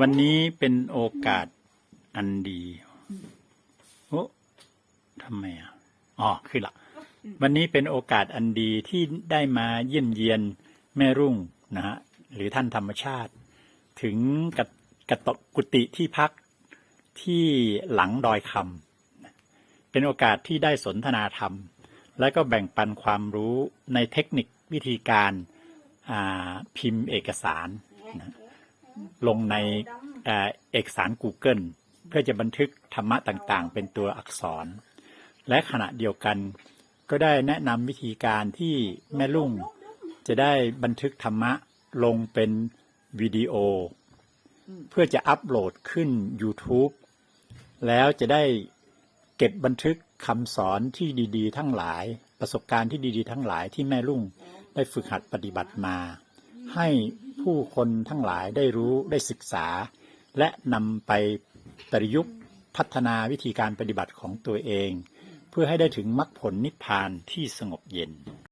วันนี้เป็นโอกาสอันดีโอ้ทำไมอะอ๋อคือละวันนี้เป็นโอกาสอันดีที่ได้มาเยี่ยมเยียนแม่รุ่งนะฮะหรือท่านธรรมชาติ ถึงกับกระตกุฏิที่พักที่หลังดอยคำเป็นโอกาสที่ได้สนทนาธรรม และก็แบ่งปันความรู้ในเทคนิควิธีการาพิมพ์เอกสารนะ ลงในเอกสาร Google เพื่อจะบันทึกธรรมะต่างๆ เป็นตัวอักษร และขณะเดียวกัน ก็ได้แนะนำวิธีการที่แม่ลุงจะได้บันทึกธรรมะลงเป็นวิดีโอ เพื่อจะอัปโหลดขึ้น YouTube แล้วจะได้เก็บบันทึกคำสอนที่ดีๆ ทั้งหลาย ประสบการณ์ที่ดีๆ ทั้งหลายที่แม่ลุงได้ฝึกหัดปฏิบัติมา ให้ ผู้คนทั้งหลายได้รู้ได้ศึกษา และนำไปประยุกต์พัฒนาวิธีการปฏิบัติของตัวเอง เพื่อให้ได้ถึงมรรคผลนิพพานที่สงบเย็น